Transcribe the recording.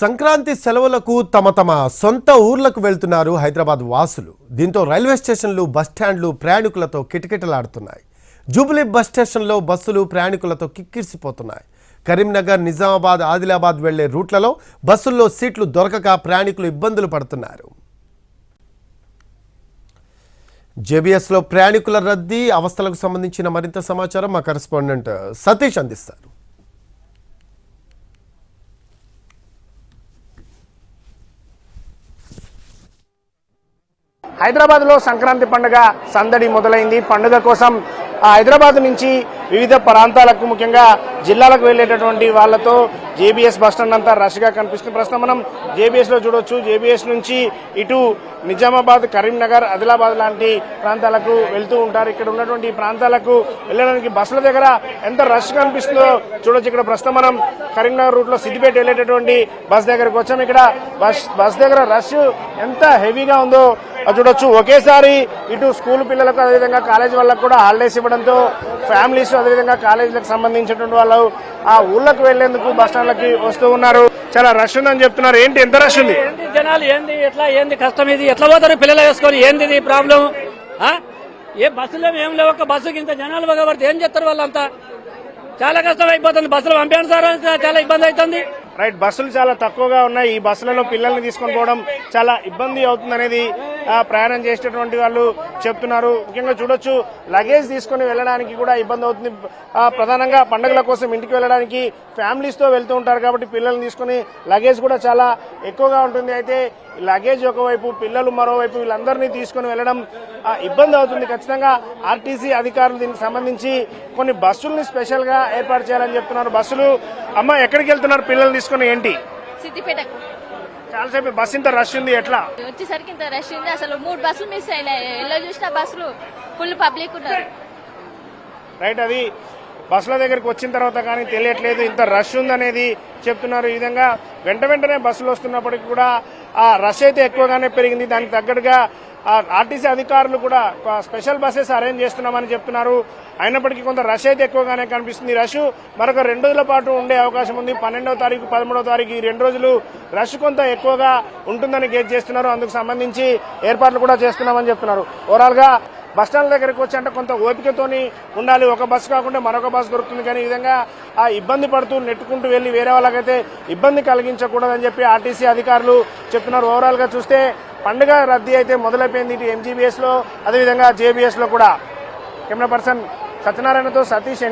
సంక్రాంతి సెలవులకు తమ తమ సొంత ఊర్లకు వెళ్తున్నారు హైదరాబాద్ వాసులు. దీంతో రైల్వే స్టేషన్లు బస్టాండ్లు ప్రయాణికులతో కిటకిటలాడుతున్నాయి. జూబ్లీ బస్ స్టేషన్లో బస్సులు ప్రయాణికులతో కిక్కిరిసిపోతున్నాయి. కరీంనగర్ నిజామాబాద్ ఆదిలాబాద్ వెళ్ళే రూట్లలో బస్సుల్లో సీట్లు దొరకక ప్రయాణికులు ఇబ్బందులు పడుతున్నారు. జేబీఎస్లో ప్రయాణికుల రద్దీ అవస్థలకు సంబంధించిన మరింత సమాచారం మా కరెస్పాండెంట్ సతీష్ అందిస్తారు. హైదరాబాద్లో సంక్రాంతి పండుగ సందడి మొదలైంది. పండుగ కోసం ఆ హైదరాబాద్ నుంచి వివిధ ప్రాంతాలకు ముఖ్యంగా జిల్లాలకు వెళ్ళేటటువంటి వాళ్ళతో జేబీఎస్ బస్టాండ్ అంతా రష్గా కనిపిస్తుంది. ప్రస్తుతం మనం జేబీఎస్లో చూడొచ్చు. జేబీఎస్ నుంచి ఇటు నిజామాబాద్ కరీంనగర్ ఆదిలాబాద్ లాంటి ప్రాంతాలకు వెళ్తూ ఉంటారు. ఇక్కడ ఉన్నటువంటి ప్రాంతాలకు వెళ్ళడానికి బస్సుల దగ్గర ఎంత రష్ కనిపిస్తుందో చూడొచ్చు. ఇక్కడ ప్రస్తుతం మనం కరీంనగర్ రూట్లో సిద్దిపేట వెళ్ళేటటువంటి బస్ దగ్గరకు వచ్చాం. ఇక్కడ బస్ బస్ దగ్గర రష్ ఎంత హెవీగా ఉందో చూడొచ్చు. ఒకేసారి ఇటు స్కూల్ పిల్లలకు అదేవిధంగా కాలేజ్ వాళ్ళకు కూడా హాలిడేస్ ఇవ్వడంతో ఫ్యామిలీస్ అదేవిధంగా కాలేజీలకు సంబంధించినటువంటి వాళ్ళు ఆ ఊళ్ళకు వెళ్ళేందుకు బస్ స్టాండ్లకి వస్తూ ఉన్నారు. చాలా రష్ ఉందని చెప్తున్నారు. ఏంటి ఎంత రష్ ఉంది? జనాలు ఏంది ఎట్లా ఏంది కష్టం ఇది? ఎట్లా పోతారు పిల్లలు వేసుకొని? ఏంది ఇది ప్రాబ్లం? ఏ బస్సులో ఏం లేవు ఒక బస్సుకి ఇంత జనాలు పగబడితే ఏం చేస్తారు వాళ్ళంతా? చాలా కష్టం అయిపోతుంది. బస్సులు పంపాను సార్ చాలా ఇబ్బంది అవుతుంది. రైట్ బస్సులు చాలా తక్కువగా ఉన్నాయి. ఈ బస్సులలో పిల్లల్ని తీసుకొని పోవడం చాలా ఇబ్బంది అవుతుంది అనేది ప్రయాణం చేసేటటువంటి వాళ్ళు చెప్తున్నారు. ముఖ్యంగా చూడొచ్చు లగేజ్ తీసుకొని వెళ్ళడానికి కూడా ఇబ్బంది అవుతుంది. ప్రధానంగా పండుగల కోసం ఇంటికి వెళ్ళడానికి ఫ్యామిలీస్తో వెళ్తూ ఉంటారు కాబట్టి పిల్లల్ని తీసుకొని లగేజ్ కూడా చాలా ఎక్కువగా ఉంటుంది. అయితే ఈ లగేజ్ ఒకవైపు పిల్లలు మరోవైపు వీళ్ళందరినీ తీసుకొని వెళ్ళడం ఇబ్బంది అవుతుంది. ఖచ్చితంగా ఆర్టీసీ అధికారులు దీనికి సంబంధించి కొన్ని బస్సుల్ని స్పెషల్గా ఏర్పాటు చేయాలని చెప్తున్నారు. బస్సులు అమ్మ ఎక్కడికి వెళ్తున్నారు? పిల్లల్ని తీసుకుని ఏంటి? సిద్దిపేటకు. చాలాసేపు బస్ ఇంత రష్ ఉంది ఎట్లా? వచ్చేసరికి ఇంత రష్ ఉంది అసలు మూడు బస్సులు మిస్ అయినాయి ఎల్లో చూసిన బస్సులు ఫుల్ పబ్లిక్ ఉన్నారు రైట్ అది బస్సుల దగ్గరికి వచ్చిన తర్వాత కానీ తెలియట్లేదు ఇంత రష్ ఉందనేది చెప్తున్నారు. ఈ విధంగా వెంట వెంటనే బస్సులు వస్తున్నప్పటికీ కూడా ఆ రష్ అయితే ఎక్కువగానే పెరిగింది. దానికి తగ్గట్టుగా ఆర్టీసీ అధికారులు కూడా ఒక స్పెషల్ బస్సెస్ అరేంజ్ చేస్తున్నామని చెప్తున్నారు. అయినప్పటికీ కొంత రష్ అయితే ఎక్కువగానే కనిపిస్తుంది. రష్ మరొక రెండు రోజుల పాటు ఉండే అవకాశం ఉంది. పన్నెండవ తారీఖు పదమూడవ తారీఖు ఈ రెండు రోజులు రష్ కొంత ఎక్కువగా ఉంటుందని గేట్ చేస్తున్నారు. అందుకు సంబంధించి ఏర్పాట్లు కూడా చేస్తున్నామని చెప్తున్నారు. ఓవరాల్గా బస్టాండ్ బస్ స్టాండ్ దగ్గరికి వచ్చి అంటే కొంత ఓపికతోని ఉండాలి. ఒక బస్సు కాకుండా మరొక బస్సు దొరుకుతుంది. కానీ ఈ విధంగా ఆ ఇబ్బంది పడుతూ నెట్టుకుంటూ వెళ్ళి వేరే వాళ్ళకైతే ఇబ్బంది కలిగించకూడదని చెప్పి ఆర్టీసీ అధికారులు చెప్తున్నారు. ఓవరాల్గా చూస్తే పండుగ రద్దీ అయితే మొదలైపోయింది. ఇటు ఎంజీబీఎస్లో అదేవిధంగా జేబీఎస్లో కూడా. Camera person సత్యనారాయణతో Satish